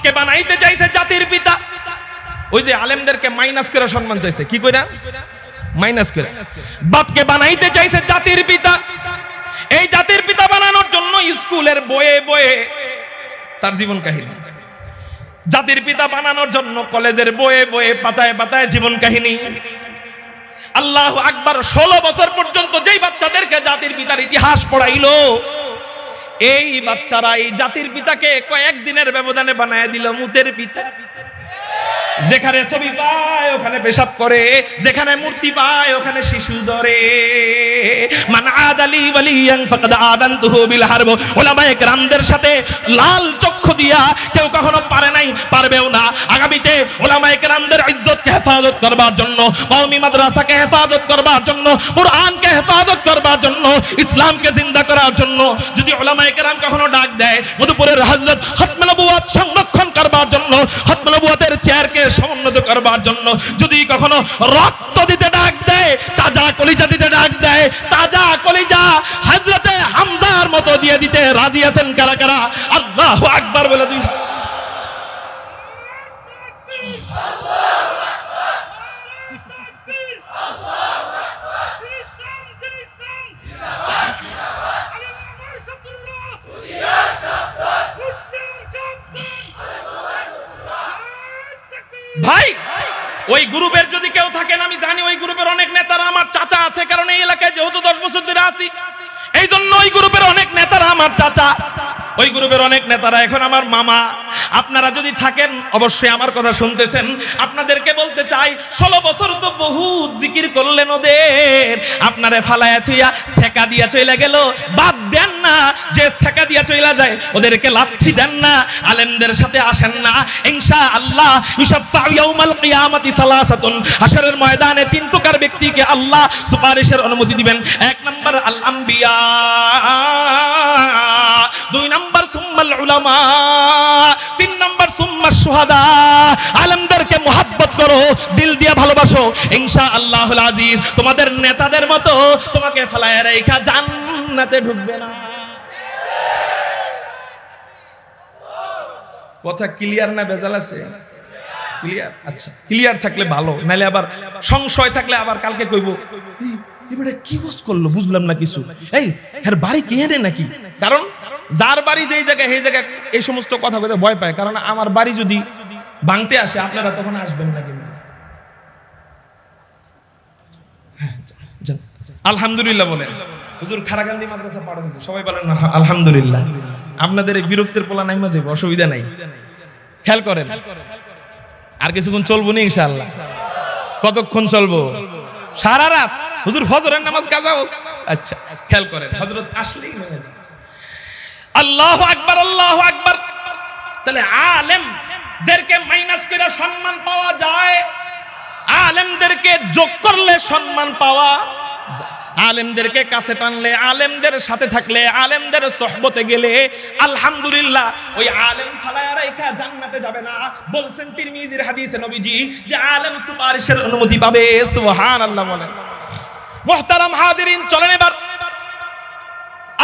বাপকে বানাইতে চাইছে জাতির পিতা। ওই যে আলেমদেরকে মাইনাস করে সম্মান চাইছে। কি কইরা? মাইনাস করে। বাপকে বানাইতে চাইছে জাতির পিতা। এই জাতির পিতা বানানোর জন্য স্কুলের বয়ে বয়ে তার জীবন কাহিনী। জাতির পিতা বানানোর জন্য কলেজের বয়ে বয়ে পাতায় পাতায় জীবন কাহিনী। আল্লাহ আকবার ষোলো বছর পর্যন্ত যেই বাচ্চাদেরকে জাতির পিতার ইতিহাস পড়াইলো এই বাচ্চারা, এই জাতির পিতাকে কয়েকদিনের ব্যবধানে বানায় দিল, মুতের পিতার যেখানে ছবি পায়, ওখানে পেশাব করে, যেখানে মূর্তি পায়, ওখানে শিশু ধরে। মান আদালি ওয়ালিয়ান ফাকাদ আদানতুহু বিল হারব। ওলামায়ে কেরামদের সাথে লাল চক্ষু দিয়া কেউ কখনো পারে নাই, পারবেও না। আগামীতে ওলামায়ে কেরামদের ইজ্জতকে হেফাজত করবার জন্য, কওমি মাদ্রাসাকে হেফাজত করবার জন্য, কুরআনকে হেফাজত করবার জন্য, ইসলামকে জিন্দা করার জন্য, যদি ওলামায়ে কেরাম কখনো ডাক দেয়, মধুপুরের হযরত খতমে নবুয়ত সংরক্ষণ করবার জন্য, খতমে নবুয়তের চেয়ারকে সমুন্নত করবার জন্য, যদি কখনো রক্ত দিতে ডাক দেয়, তাজা কলিজা দিতে ডাক দেয়, তাজা কলিজা হযরতে হামজার মতো দিয়ে দিতে রাজি আছেন কারা কারা? আল্লাহু আকবার বলে দুই। ভাই, ওই গ্রুপের যদি কেউ থাকেন, আমি জানি ওই গ্রুপের অনেক নেতারা আমার চাচা আছে, কারণ এই এলাকায় যেহেতু দশ বছর ধরে আসি এই জন্য ওই গ্রুপের অনেক নেতারা আমার চাচা। ওই গ্রুপের অনেক নেতারা এখন আমার মামা, আপনারা যদি থাকেন, অবশ্যই আমার কথা শুনতেছেন। আপনাদেরকে বলতে চাই, ষোলো বছর তো বহুত জিকির করলেন ওদের। আপনারে ফালায়া থুইয়া সেকা দিয়া চলে গেল। বাদ দেন না, যে সেকা দিয়া চলে যায়, ওদেরকে লাথি দেন না, আলেমদের সাথে আসেন না। ইনশা আল্লাহ হাশরের ময়দানে তিন প্রকার ব্যক্তিকে আল্লাহ সুপারিশের অনুমতি দিবেন। এক নম্বর আল আম্বিয়া দুই নম্বর উলামা তিন নম্বর সুম্মা সুহাদা মোহাব্বত করো দিল ভালোবাসো। আজিজ তোমাদের নেতাদের মতো তোমাকে ফেলায় রেখা জান্নাতে ঢুকবে না। কথা ক্লিয়ার না ভেজাল আছে? ক্লিয়ার? আচ্ছা ক্লিয়ার থাকলে ভালো নাহলে আবার সংশয় থাকলে আবার কালকে কইব "এই, এবারে কি বস করল? বুঝলাম না কিছু। এই এর বাড়ি কে নাকি? কারণ যার বাড়ি যেই জায়গায় সেই জায়গায় এই সমস্ত কথা বলে ভয় পায়। কারণ আমার বাড়ি যদি ভাঙতে আসে আপনারা তখন আসবেন না কিন্তু। হ্যাঁ, আলহামদুলিল্লাহ বলেন। হুজুর খারাকান্দি মাদ্রাসা পার হয়েছে। সবাই বলেন আলহামদুলিল্লাহ। আপনাদের এই বিরক্তির পোলা নাইমা যাবে অসুবিধা নাই। খেয়াল করেন। আর কিছুক্ষণ চলবো না ইনশাআল্লাহ। কতক্ষণ চলবো? সারা রাত। হুজুর ফজরের নামাজ আচ্ছা খেয়াল করেন। হজরত আসলেই যান। আল্লাহ আকবার আল্লাহ আকবার। তাহলে আলেম দেরকে মাইনাস করে সম্মান পাওয়া যায়। আলেমদেরকে যোগ করলে সম্মান পাওয়া আলেমদেরকে কাছে টানলে, আলেমদের সাথে থাকলে, আলেমদের সহবতে গেলে, আলহামদুলিল্লাহ, ওই আলেম ফালায়া রাইখা জান্নাতে যাবে না। বলছেন তিরমিজির হাদিসে নবীজি যে আলেম সুপারিশের অনুমতি পাবে, সুবহানাল্লাহ বলেন। মুহতারাম হাজিরিন, চলেন এবার।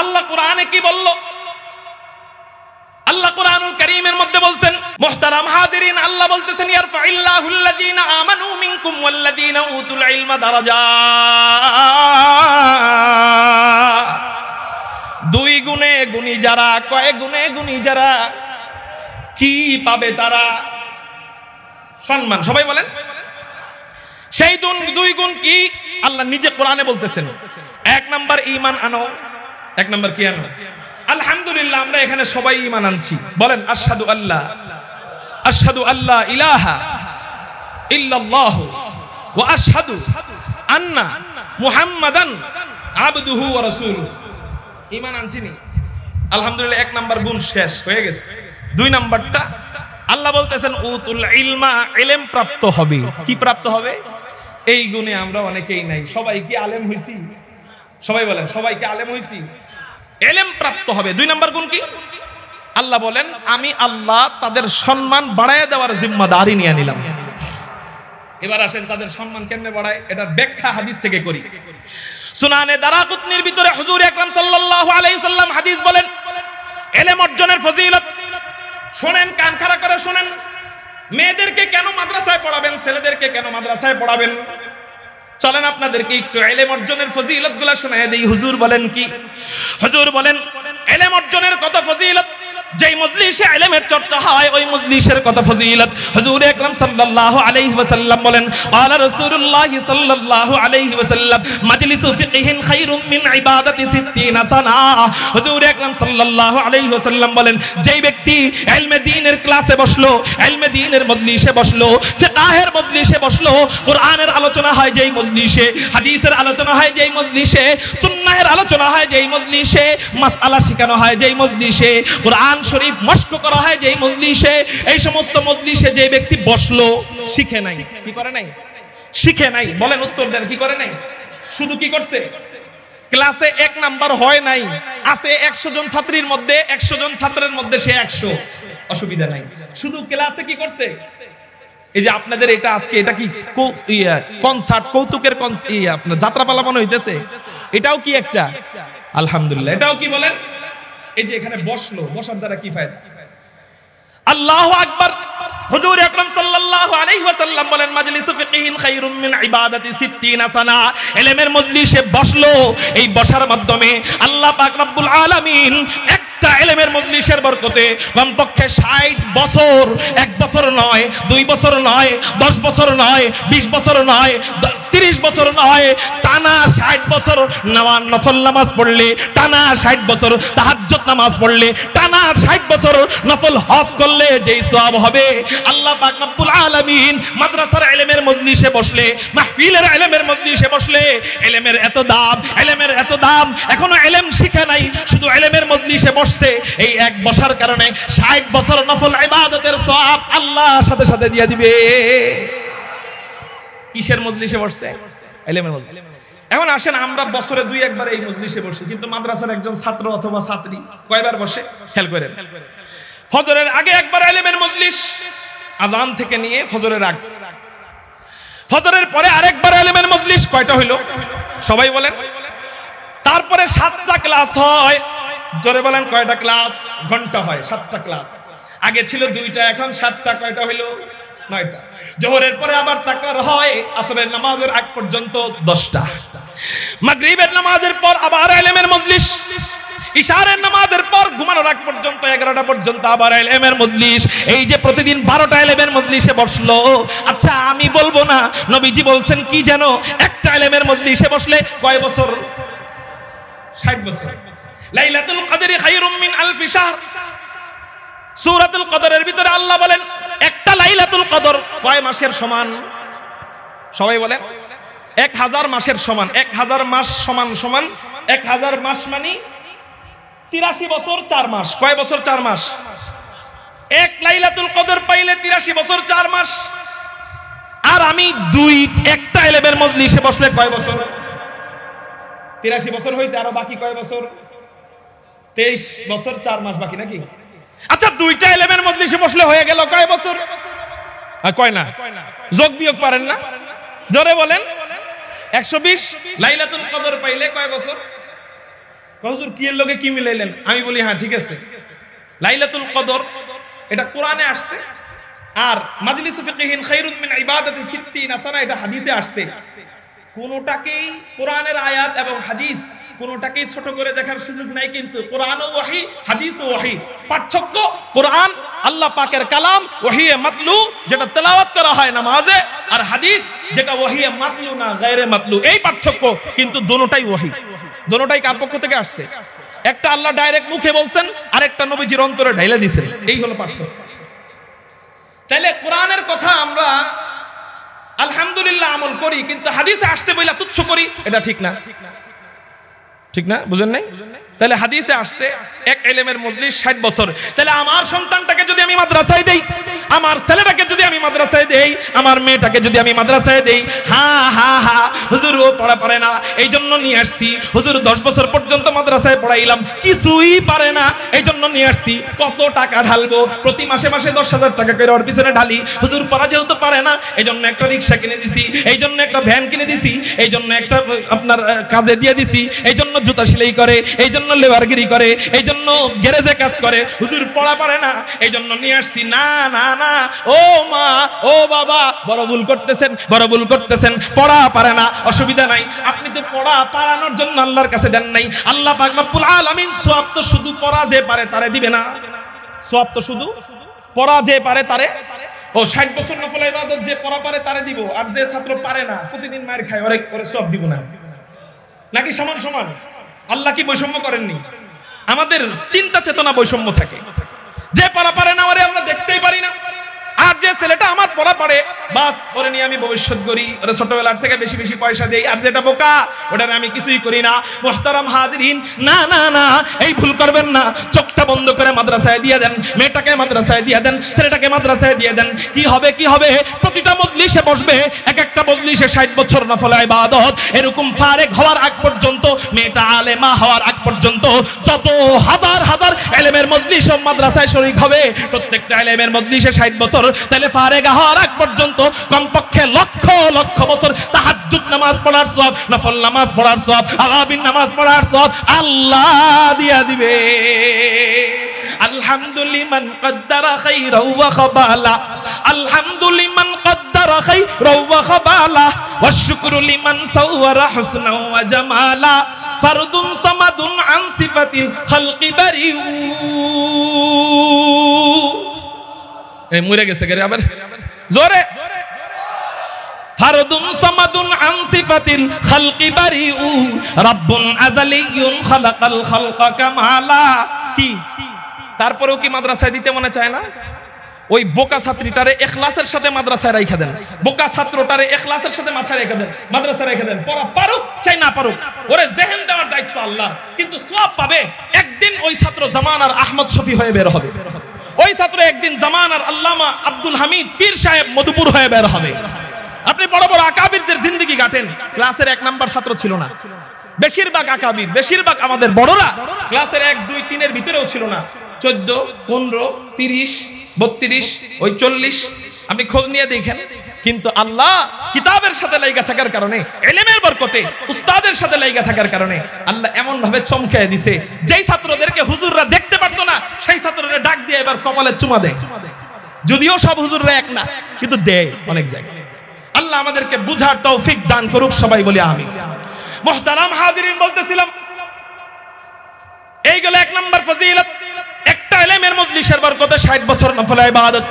আল্লাহ কোরআনে কি বলল? আল্লাহ কোরআনুল কারীমের মধ্যে বলছেন, মুহতারাম হাজিরিন, আল্লাহ বলতেছেন ইয়ারফাইল্লাহু আল্লাযীনা আমানু মিনকুম ওয়াল্লাযীনা উতুল ইলমা দারাজাত দুই গুণে গুণী যারা, কয় গুণে গুণী যারা, কি পাবে তারা? সম্মান, সবাই বলেন। সেই দুন, দুই গুণ কি? আল্লাহ নিজে কোরআনে বলতেছেন। এক নাম্বার ঈমান আনো, এক নাম্বার কি আনো? আলহামদুলিল্লাহ, আমরা এখানে সবাই ইমান আনছি। বলেন, আশহাদু আল্লাহ আশহাদু আল্লাহ ইলাহা ইল্লাল্লাহু ওয়া আশহাদু আন্না মুহাম্মাদান আবদুহু ওয়া রাসূলুহু। ঈমান আনছি নি? আলহামদুলিল্লাহ, এক নাম্বার গুণ শেষ হয়ে গেছে। দুই নাম্বারটা, আল্লাহ বলতেছেন, উতুল ইলমা, ইলম প্রাপ্ত হবে। কি প্রাপ্ত হবে? এই গুণে আমরা অনেকেই নাই। সবাই কি আলেম হইছি? সবাই বলেন, সবাই কি আলেম হইছি? এলেম প্রাপ্ত হবে। দুই নম্বর গুণ কি? আল্লাহ বলেন, আমি আল্লাহ তাদের সম্মান বাড়ায় দেওয়ার জিম্মাদারি নিয়ে নিলাম। এবার আসেন তাদের সম্মান কেমনে বাড়ায়? এটা ব্যাখ্যা হাদিস থেকে করি। সুনানে দারাকুতনির ভিতরে হুজুর আকরাম সাল্লাল্লাহু আলাইহি সাল্লাম হাদিস বলেন, এলেম অর্জনের ফজিলত। শোনেন, কান খাড়া করে শোনেন। মেয়েদেরকে কেন মাদ্রাসায় পড়াবেন? ছেলেদেরকে কেন মাদ্রাসায় পড়াবেন? চলেন আপনাদেরকে একটু এলেম অর্জনের ফজিলতগুলা শোনায় দিই। হুজুর বলেন কি? হুজুর বলেন, এলেম অর্জনের কত ফজিলত? যেই মজলিশে আলেমের চর্চা হয়, ওই মজলিশের কথা ফজিলত। হুজুর আকরাম সাল্লাল্লাহু আলাইহি ওয়াসাল্লাম বলেন, ক্বালা রাসূলুল্লাহ সাল্লাল্লাহু আলাইহি ওয়াসাল্লাম, মাজলিসু ফিকহিন খায়রুম মিন ইবাদাতি 60 সানা। হুজুর আকরাম সাল্লাল্লাহু আলাইহি ওয়াসাল্লাম বলেন, যেই ব্যক্তি ইলমে দ্বীনের ক্লাসে বসল ইলমে দ্বীনের মজলিসে বসল, ফিকাহের মজলিসে বসল, কোরআনের আলোচনা হয় যেই মজলিসে, হাদিসের আলোচনা হয় যেই মজলিসে, সুন্নাহের আলোচনা হয় যেই মজলিসে, মাসআলা শেখানো হয় যেই মজলিসে, কোরআন শরীফ মস্ক করা হয় যেই মজলিসে, এই সমস্ত মজলিসে যে ব্যক্তি বসল, শিখে নাই। কি করে নাই? শিখে নাই। বলেন উত্তর দেন, কি করে নাই? শুধু কি করছে? ক্লাসে এক নাম্বার হয় নাই। আছে একশো জন ছাত্রীর মধ্যে, একশো জন ছাত্রের মধ্যে সে একশো। অসুবিধা নাই। শুধু ক্লাসে কি করছে? এই যে আপনাদের এটা আজকে, এটা কি কনসার্ট কৌতুকের আপনার যাত্রাপালা মনে হইতেছে? এটাও কি একটা? আলহামদুলিল্লাহ। এটাও কি বলেন? এই যে এখানে বসল, বসার দ্বারা কি ফায়দা? আল্লাহু আকবার। হুজুর আকরাম সাল্লাল্লাহু আলাইহি ওয়াসাল্লাম বলেন, মাজলিসু ফিকহিন খায়রুম মিন ইবাদাতি 60 সানা। ইলমের মজলিসে বসল। এই বসার মাধ্যমে আল্লাহ পাক রব্বুল আলামিন একটা ইলমের মজলিসের বরকতে কমপক্ষে 60 বছর, এক বছর নয়, দুই বছর নয় 10 বছর নয় 20 বছর নয় 30 বছর নয় টানা 60 বছর নামাজ নফল নামাজ পড়লে, টানা 60 বছর তাহাজ্জুদ নামাজ পড়লে, টানা 60 বছর নফল হজ করলে যেই সওয়াব হবে। আল্লাহ পাক রব্বুল আলামিন মাদ্রাসার ইলমের মজলিসে বসলে, মাহফিলের ইলমের মজলিসে বসলে ইলমের এত দাম ইলমের এত দাম, এখনও ইলম শিখে নাই, শুধু ইলমের মজলিসে বসছে। এই এক বসার কারণে 60 বছর নফল ইবাদতের সওয়াব আল্লাহ সাথে সাথে দিয়ে দিবে। কিসের মজলিসে বসছে? মজলিসে। এখন আসেন, আমরা বছরে দুই একবার এই মজলিসে বসি, কিন্তু মাদ্রাসার একজন ছাত্র অথবা ছাত্রী কয়বার বসে? খেয়াল করেন। ফজরের আগে একবার এলেমের মজলিস, আজান থেকে নিয়ে ফজরের আগে। ফজরের পরে আরেকবার এলেমের মজলিস, কয়টা হইল? সবাই বলেন। তারপরে সাতটা ক্লাস হয়। জোরে বলেন, কয়টা ক্লাস? ঘণ্টা হয়, সাতটা ক্লাস। আগে ছিল দুইটা, এখন সাতটা, কয়টা হইল? নয়টা। জোহরের পরে আবার তাকরার হয় আসরের নামাজের আগ পর্যন্ত দশটা। মাগরিবের নামাজের পর আবার এলেমের মজলিস। ইশারের নামাজের পর ঘুমানোর আগ পর্যন্ত এগারোটা পর্যন্ত আবার এলেমের মজলিস। এই যে প্রতিদিন বারোটা এলেমের মজলিসে বসল আচ্ছা আমি বলব না, নবীজি বলছেন কি যেন, একটা এলেমের মজলিসে বসলে কয় বছর? ষাট বছর। লাইলাতুল কদরি খায়রুম মিন আলফি সূরাতুল কদরের ভিতরে আল্লাহ বলেন, একটা লাইলাতুল কদর কয় মাসের সমান? সবাই বলেন, এক হাজার মাসের সমান। এক হাজার মাস সমান সমান, এক হাজার মাস মানে তিরাশি বছর চার মাস। কয় বছর চার মাস? এক লাইলাতুল কদর পাইলে তিরাশি বছর চার মাস। আর আমি দুই, একটা এলেবের মজলিসে বসলে কয় বছর? তিরাশি বছর হইতে আরও বাকি কয় বছর? তেইশ বছর চার মাস বাকি নাকি? আচ্ছা দুইটা এলেমের মজলিসে বসলে হয়ে গেল কয় বছর? আর কয় না? যোগ বিয়োগ পারেন না? জোরে বলেন। একশো বিশ? লাইলাতুল কদর পাইলে কয় বছর? হুজুর কি এর লোকে কি মিলাইলেন? আমি বলি হ্যাঁ ঠিক আছে। লাইলাতুল কদর, এটা কোরআনে আসছে। আর মাজলিসু ফিকহিন খায়রুন মিন ইবাদাতি 60 সানা এটা হাদিসে আসছে। কোনোটাকেই কোরআনের আয়াত এবং হাদিস কোনোটাকেই ছোট করে দেখার সুযোগ নাই কিন্তু কোরআন ও ওয়াহি, হাদিস ও ওয়াহি। পার্থক্য কোরআন, আল্লাহ পাকের কালাম ওহিয়ে মাতলু, যেটা তেলাওয়াত করা হয় নামাজে, আর হাদিস, যেটা ওহিয়ে মাতলু না গায়রে মাতলু। এই পার্থক্য কিন্তু দোনোটাই ওয়াহি। দোনোটাই কার পক্ষ থেকে আসছে? একটা আল্লাহ ডাইরেক্ট মুখে বলছেন আর একটা নবীজির অন্তরে ঢাইলা দিয়েছেন এই হলো পার্থক্য। তাইলে কোরআনের কথা আমরা আলহামদুলিল্লাহ আমল করি, কিন্তু হাদিসে আসতে বইলা তুচ্ছ করি, এটা ঠিক না। ঠিক না? বুঝেন নাই? তাহলে হাদিসে আসছে, এক এলেমের মজলিস ষাট বছর। তাহলে আমার সন্তানটাকে যদি আমি মাদ্রাসায় দেই, আমার ছেলেটাকে যদি আমি মাদ্রাসায় দেই, আমার মেয়েটাকে যদি আমি মাদ্রাসায় দেই, হা হা হা, হুজুর ও পড়া পারে না। এই জন্য নিয়ে আসছি। হুজুর দশ বছর পর্যন্ত মাদ্রাসায় পড়াইলাম, কিছুই পারে না। এই জন্য নিয়ে আসছি। কত টাকা ঢালবো? প্রতি মাসে মাসে দশ হাজার টাকা করে ওর পিছনে ঢালি। হুজুর পড়া যেহেতু পারে না এই জন্য একটা রিক্সা কিনে দিছি এই জন্য একটা ভ্যান কিনে দিছি এই জন্য একটা আপনার কাজে দিয়ে দিছি এই জন্য জুতা সেলাই করে, এই জন্য লেবারগিরি করে, এই জন্য গ্যারেজে কাজ করে। হুজুর পড়া পারে না, এই জন্য নিয়ে আসছি। না না না। ও মা, ও বাবা, বড় ভুল করতেছেন, বড় ভুল করতেছেন, পড়া পারে না, অসুবিধা নাই। আপনি তো পড়া পারানোর জন্য আল্লাহর কাছে দেন নাই। আল্লাহ পাক রব্বুল আলামিন সওয়াব তো শুধু পড়া যে পারে তারে দিবে না। সওয়াব তো শুধু পড়া যে পারে তারে। ও, ষাট বছর নফল ইবাদত যে পড়া পারে তারে দিব। আর যে ছাত্র পারে না, প্রতিদিন মায়ের খায়, ওরে করে সব দিব না। নাকি সমান সমান? আল্লাহ কি বৈষম্য করেননি? আমাদের চিন্তা চেতনা বৈষম্য থাকে। যে পারা পারে না আমরা দেখতেই পারি না। যে ছেলেটা আমার পড়া পারে, বাস ওরে নিয়ে আমি ভবিষ্যৎ করি। ওরে ছোটবেলার থেকে বেশি বেশি পয়সা দেই, আর যেটা বোকা ওটারে আমি কিছুই করি না। মোহতারাম হাজরিন, না না না, এই ভুল করবেন না। চোখটা বন্ধ করে মাদ্রাসায় দিয়ে দেন, মেয়েটাকে মাদ্রাসায় দিয়ে দেন, ছেলেটাকে মাদ্রাসায় দিয়ে দেন। কি হবে কি হবে? প্রতিটা মজলিসে বসবে, এক একটা মজলিসে ষাট বছর নফল ইবাদত। এরকম ফারেক হওয়ার আগ পর্যন্ত, মেয়েটা আলেমা হওয়ার আগ পর্যন্ত যত হাজার হাজার এলেমের মজলিস মাদ্রাসায় শরীক হবে। প্রত্যেকটা এলেমের মজলিসে ষাট বছর ছেলে ফারেগা হওয়ার আগ পর্যন্ত কমপক্ষে লক্ষ লক্ষ বছর তাহাজ্জুদ নামাজ পড়ার সব, নফল নামাজ পড়ার সব আলাবিন নামাজ পড়ার সব আল্লাহ দিয়া দিবে। আলহামদুলিমান কদ্দারা খাইরাও ওয়া খাবালা। আলহামদুলিমান কদ্দারা খাইরাও ওয়া খাবালা। ওয়া শুকরু লিমান সাওয়ারা হুসনাও ওয়া জামালা। ফারদুন সামাদুন আন সিফাতিল খালকি বারিউ। মরে গেছে গেরে আবার? জোরে। ফারদুন সামাদুন আন খালকি বারিউ, রাব্বুন আযালিয়ুন খালাকাল খালকা কামালা। কি? তারপরেও কি মাদ্রাসায় দিতে মনে চায় না? ওই বোকা ছাত্রীটারে এখলাসের সাথে মাদ্রাসায় রাইখা দেন। বোকা ছাত্রটারে এখলাসের সাথে মাথায় রেখে দেন। মাদ্রাসায় রেখে দেন। পড়া পারুক, চাই না পারুক। ওরে জেহেন দেওয়ার দায়িত্ব আল্লাহ। কিন্তু সব পাবে, একদিন ওই ছাত্র জামানার আহমদ শফি হয়ে বের হবে। ওই ছাত্র একদিন জামান আর আল্লামা আব্দুল হামিদ পীর সাহেব মধুপুর হয়ে বের হবে। আপনি বড় বড় আকাবিরদের জিন্দগি কাটেন ক্লাসের এক নাম্বার ছাত্র ছিল না। বেশিরভাগ আকাবির, বেশিরভাগ আমাদের বড়রা ক্লাসের এক, দুই, তিনের ভিতরেও ছিল না। চোদ্দ, পনেরো, তিরিশ, বত্রিশ, ওই চল্লিশ। আপনি খোঁজ নিয়ে দেখেন কিন্তু আল্লাহ কিতাবের সাথে লাইগা থাকার কারণে, এলেমের বরকতে, উস্তাদের সাথে লাইগা থাকার কারণে আল্লাহ এমন ভাবে চমকায় দিছে, যেই ছাত্রদেরকে হুজুররা দেখতে পারতো না, সেই ছাত্ররা ডাক দিয়ে এবার কপালে চুমা দেয়। যদিও সব হুজুররা এক না, কিন্তু দেয় অনেক জায়গায়। আল্লাহ আমাদেরকে বুঝার তৌফিক দান করুক, সবাই বলে আমি মোহতারাম হাজিরিন বলতেছিলাম, এই গেল এক নম্বর ফজিলত। এলেমের মজলিসের বরকতে 60 বছর নফল ইবাদত।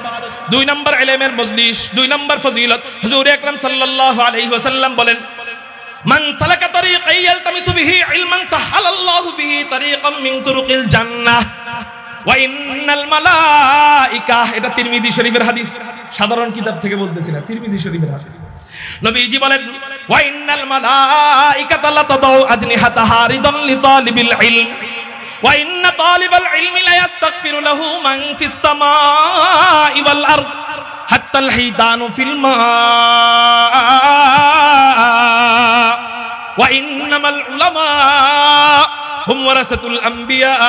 দুই নম্বর এলেমের মজলিস, দুই নম্বর ফজিলত। হুজুর আকরাম সাল্লাল্লাহু আলাইহি ওয়াসাল্লাম বলেন, মান সালাকা তরিকান ইয়ালতামিসু বিহি ইলমান সাহালাল্লাহু বিহি তরিকাম মিন তুরুকিল জান্নাহ। ওয়া ইন্নাল মালাইকা, এটা তিরমিজি শরীফের হাদিস। সাধারণ কিতাব থেকে বলতেছি না, তিরমিজি শরীফের হাদিস। নবীজি বলেন, ওয়া ইন্নাল মালাইকাতা লা তাদাউ আজনিহাতাহা রিদান লিতালিবিল ইলম। وإن طالب العلم لا يستغفر له من في السماء والأرض حتى الحيتان في الماء. وإنما العلماء هم ورثة الأنبياء.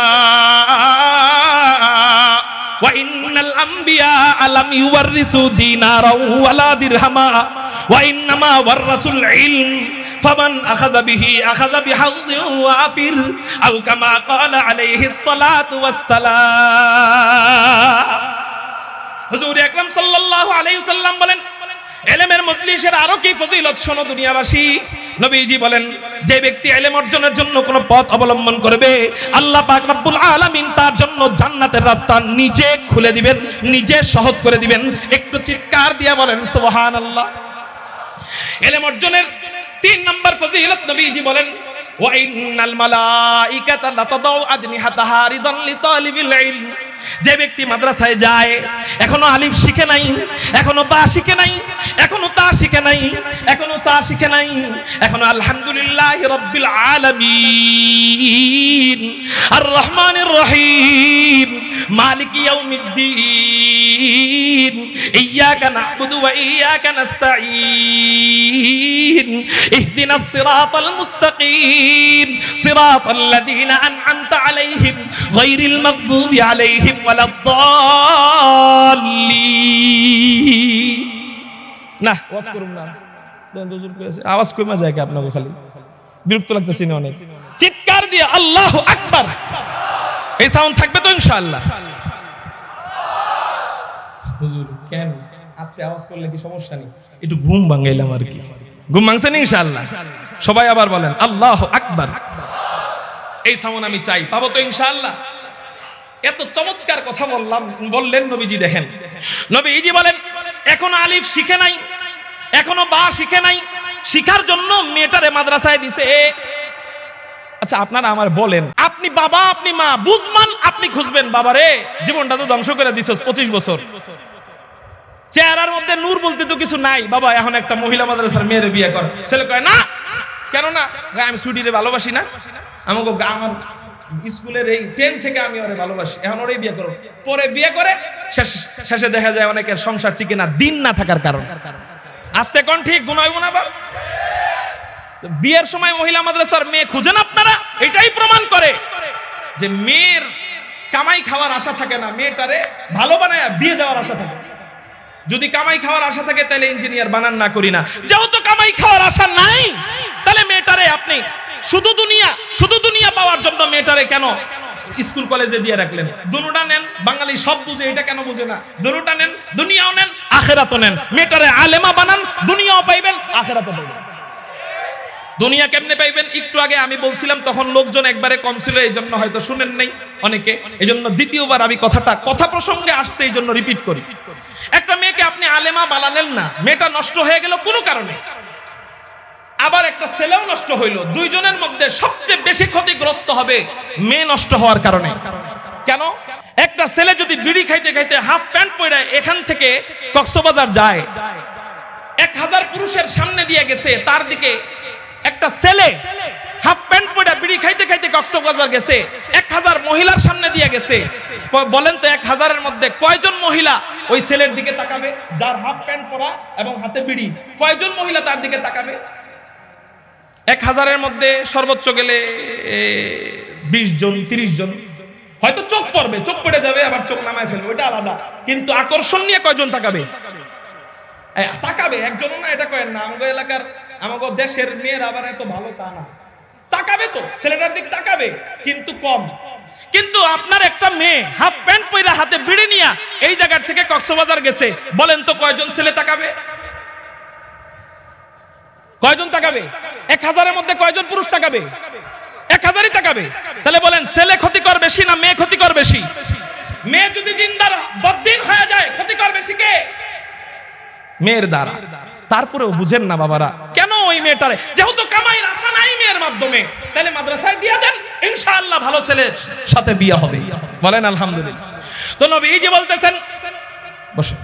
وإن الأنبياء لم يورثوا دينارا ولا درهما. وإنما ورثوا العلم ফামান আখাযা বিহি আখাযা বিহাউযি ওয়াফির আও কামা ক্বালা আলাইহিস সালাতু ওয়াস হুজুর আকরাম সাল্লাল্লাহু আলাইহি সাল্লাম বলেন, এলেমের মজলিসের আরও কি ফজিলত শোনো দুনিয়াবাসী? নবীজি বলেন, যে ব্যক্তি এলেম অর্জনের জন্য কোনো পথ অবলম্বন করবে, আল্লাহ পাক রব্বুল আলামিন তার জন্য জান্নাতের রাস্তা নিজে খুলে দিবেন, নিজে সহজ করে দিবেন। একটু চিৎকার দিয়ে বলেন, সুবহানাল্লাহ। এলেম অর্জনের তিন নম্বর ফজিলত নবীজি বলেন ওয়াইনাল মালাইকাতা লাতাদাউ আজনিহাতাহা রিদান লিতালিবিল ইলম। যে ব্যক্তি মাদ্রাসায় যায়, এখনও আলিফ শিখে নাই, এখনও বা শিখে নাই, এখনও তা শিখে নাই, এখনও সা শিখে নাই, এখনও আলহামদুলিল্লাহ রব্বিল আলামিন আর রহমানির রহিম, মালিক ইয়াউমিদ্দিন ইয়াকা নাবুদু ওয়া ইয়াকা নাস্তাঈন, ইহদিনাস সিরাতাল মুস্তাকিম সিরাতাল লাযীনা আনআমতা আলাইহিম, গায়রিল মাগদুবি আলাইহিম ولا الضالين না ওয়াজ করুন না দেন হুজুর কইছে আওয়াজ কইমা যায় কি আপনাকে খালি বিরক্ত লাগতেছে না অনেক চিৎকার দিয়ে আল্লাহু আকবার এই সাউন্ড থাকবে তো ইনশাআল্লাহ হুজুর কেন আজকে আওয়াজ করলে কি সমস্যা নেই একটু ঘুম ভাঙাইলাম আর কি ঘুম ভাঙছে না ইনশাআল্লাহ সবাই আবার বলেন আল্লাহু আকবার এই সাউন্ড আমি চাই পাবো তো ইনশাআল্লাহ এত চমৎকার কথা বললাম, বললেন নবীজি দেখেন। নবীজি বলেন, এখনও আলিফ শিখে নাই, এখনও বা শিখে নাই, শিখার জন্য মেয়েটারে মাদ্রাসায় দিছে। আচ্ছা আপনারা আমার বলেন, আপনি বাবা, আপনি মা, বুঝমান, আপনি খুঁজবেন বাবারে? জীবনটা তো ধ্বংস করে দিছস, পঁচিশ বছর। চেহারার মধ্যে নূর বলতে তো কিছু নাই। বাবা, এখন একটা মহিলা মাদ্রাসার মেয়েরে বিয়ে কর। ছেলে কয়, না কেন না আমি সুডিরে ভালোবাসি না। আমাকে আমার স্কুলের এই টেন থেকে আমি ওরে ভালোবাসি। এখন ওরে বিয়ে করো। পরে বিয়ে করে শেষ- দেখা যায় অনেকের সংসার টিকে না, দিন না থাকার কারণ। আস্তে কোন ঠিক গুনাইব না বিয়ের সময় মহিলা মাদ্রাসার মেয়ে খুঁজেন আপনারা? এটাই প্রমাণ করে যে মেয়ের কামাই খাওয়ার আশা থাকে না, মেয়েটারে ভালো বানায় বিয়ে দেওয়ার আশা থাকে। যদি কামাই খাওয়ার আশা থাকে, তাহলে ইঞ্জিনিয়ার বানান না করি না। যেহেতু কামাই খাওয়ার আশা নাই, তাহলে মেয়েটারে আপনি শুধু দুনিয়া শুধু দুনিয়া পাওয়ার জন্য মেয়েটারে কেন? স্কুল কলেজে দিয়ে রাখলেন। দুনুটা নেন বাঙালি সব বুঝে এটা কেন বুঝে না? দুনুটা নেন দুনিয়াও নেন আখেরাতও নেন। মেয়েটারে আলেমা বানান দুনিয়াও পাইবেন আখেরাতও পাইবেন। দুনিয়া কেমনে পাইবেন? একটু আগে আমি বলছিলাম তখন লোকজন একবারে কম ছিল এই জন্য হয়তো শুনেন নাই অনেকে। এই জন্য দ্বিতীয়বার আমি কথাটা কথা প্রসঙ্গে আসছে এই জন্য রিপিট করি। একটা মেয়েকে আপনি আলেমা বানালেন না মেয়েটা নষ্ট হয়ে গেল কোনো কারণে। আবার একটা ছেলেও নষ্ট হইল। দুইজনের মধ্যে সবচেয়ে বেশি ক্ষতিগ্রস্ত হবে মেয়ে নষ্ট হওয়ার কারণে। কেন? একটা ছেলে যদি বিড়ি খাইতে খাইতে হাফ প্যান্ট পরে এখান থেকে কক্সবাজার যায়, এক হাজার পুরুষের সামনে দিয়ে গেছে, তার দিকে একটা ছেলে হাফ প্যান্ট পরে বিড়ি খাইতে খাইতে কক্সবাজার গেছে, এক হাজার মহিলার সামনে দিয়ে গেছে। বলেন তো এক হাজারের মধ্যে কয়জন মহিলা ওই ছেলের দিকে তাকাবে, যার হাফ প্যান্ট পরা এবং হাতে বিড়ি? কয়জন মহিলা তার দিকে তাকাবে? এক হাজারের মধ্যে সর্বোচ্চ গেলে বিশ জন, তিরিশ জন। হয়তো চোখ পড়বে, চোখ পড়ে যাবে, আবার চোখ নামায় ফেলবে, ওইটা আলাদা। কিন্তু আকর্ষণ নিয়ে কয়জন তাকাবে? তাকাবে, একজনও না, এটা কয়েন না। আমাদের এলাকার আমাদের দেশের মেয়েরা আবার এত ভালো তা না। তাকাবে তো, ছেলেটার দিক তাকাবে, কিন্তু কম। কিন্তু আপনার একটা মেয়ে হাফ প্যান্ট পইরা হাতে বিড়ি নিয়া এই জায়গার থেকে কক্সবাজার গেছে, বলেন তো কয়জন ছেলে তাকাবে? কয়জন তাকাবে? এক হাজারের মধ্যে কয়জন পুরুষ তাকাবে? এক হাজারই তাকাবে। তাহলে বলেন, ছেলে ক্ষতিকর বেশি না মেয়ে ক্ষতিকর বেশি? মেয়ে যদি দিনদার বদিন হয়ে যায় ক্ষতিকর বেশি কে? মেয়ের দ্বারা। তারপরেও বুঝেন না বাবারা, কেন ওই মেয়েটারে? যেহেতু কামাইয়ের আশা নাই মেয়ের মাধ্যমে। তাহলে মাদ্রাসায় দিয়ে দেন, ইনশাআল্লাহ ভালো ছেলের সাথে বিয়ে হবে। বলেন, আলহামদুলিল্লাহ। তো নবী এই যে বলতেছেন, বসে।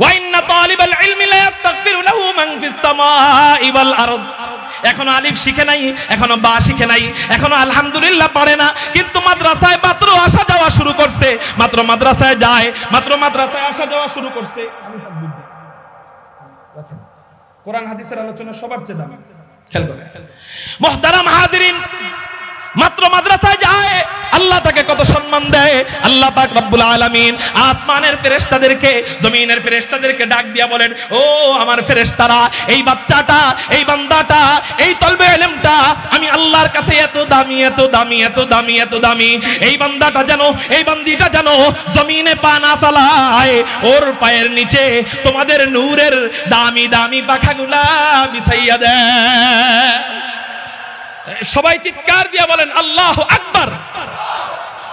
ওয়াইন্না তালিবাল ইলমি লা ইস্তাগফিরু লাহু মান ফিস আরদ। এখনও আলিফ শিখে নাই, এখনও বা শিখে নাই, এখনও আলহামদুলিল্লাহ পারে না, কিন্তু মাদ্রাসায় মাত্র আসা যাওয়া শুরু করছে। মাত্র মাদ্রাসায় যায়, মাত্র মাদ্রাসায় আসা যাওয়া শুরু করছে। কোরআন, হাদিসের আলোচনা সবার চেয়ে দামি। খেয়াল করেন। মুহতারাম মাত্র মাদ্রাসায় যায়, আল্লাহ তাকে কত সম্মান দেয়। আল্লাহ পাক রব্বুল আলামিন আসমানের ফেরেশতাদেরকে, জমিনের ফেরেশতাদেরকে ডাক দিয়া বলেন, ও আমার ফেরেশতারা, এই বাচ্চাটা, এই বান্দাটা, এই তলবে ইলমটা আমি আল্লাহর কাছে এত দামি এত দামি এত দামি এত দামি। এই বান্দাটা জানো এই বান্দিটা জানো জমিনে পা না ফেলায়, ওর পায়ের নিচে তোমাদের নূরের দামি দামি পাখাগুলা বিছাইয়া দেয়। সবাই চিৎকার দিয়ে বলেন আল্লাহ আকবার।